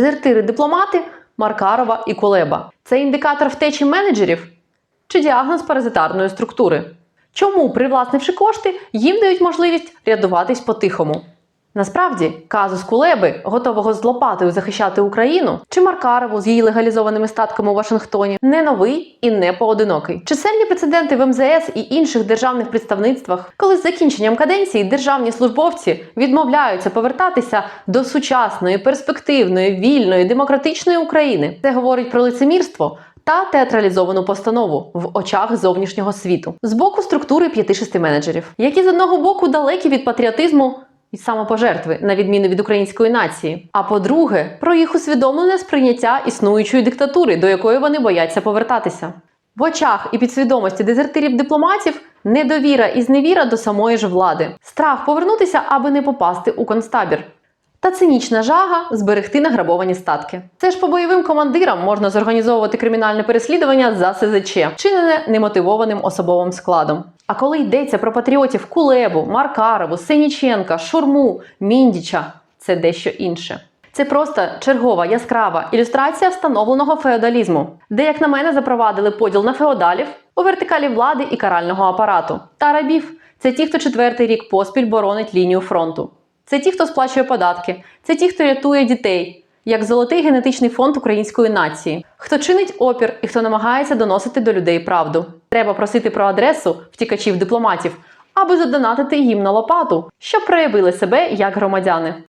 Дезертири дипломати Маркарова і Кулеба. Це індикатор втечі менеджерів чи діагноз паразитарної структури. Чому, привласнивши кошти, їм дають можливість рятуватись по-тихому? Насправді, казус Кулеби, готового з лопатою захищати Україну, чи Маркарову з її легалізованими статками у Вашингтоні, не новий і не поодинокий. Чисельні прецеденти в МЗС і інших державних представництвах, коли з закінченням каденції державні службовці відмовляються повертатися до сучасної, перспективної, вільної, демократичної України. Це говорить про лицемірство. Та театралізовану постанову в очах зовнішнього світу з боку структури 5-6 менеджерів, які з одного боку далекі від патріотизму і самопожертви, на відміну від української нації. А по-друге, про їх усвідомлене сприйняття існуючої диктатури, до якої вони бояться повертатися. В очах і підсвідомості дезертирів дипломатів недовіра і зневіра до самої ж влади, страх повернутися, аби не попасти у концтабір. Та цинічна жага зберегти награбовані статки. Це ж по бойовим командирам можна зорганізовувати кримінальне переслідування за СЗЧ, чинене немотивованим особовим складом. А коли йдеться про патріотів Кулебу, Маркарову, Сеніченка, Шурму, Міндіча, це дещо інше. Це просто чергова яскрава ілюстрація встановленого феодалізму, де, як на мене, запровадили поділ на феодалів у вертикалі влади і карального апарату та рабів. Це ті, хто четвертий рік поспіль боронить лінію фронту. Це ті, хто сплачує податки, це ті, хто рятує дітей, як золотий генетичний фонд української нації, хто чинить опір і хто намагається доносити до людей правду. Треба просити про адресу втікачів дипломатів, аби задонатити їм на лопату, щоб проявили себе як громадяни.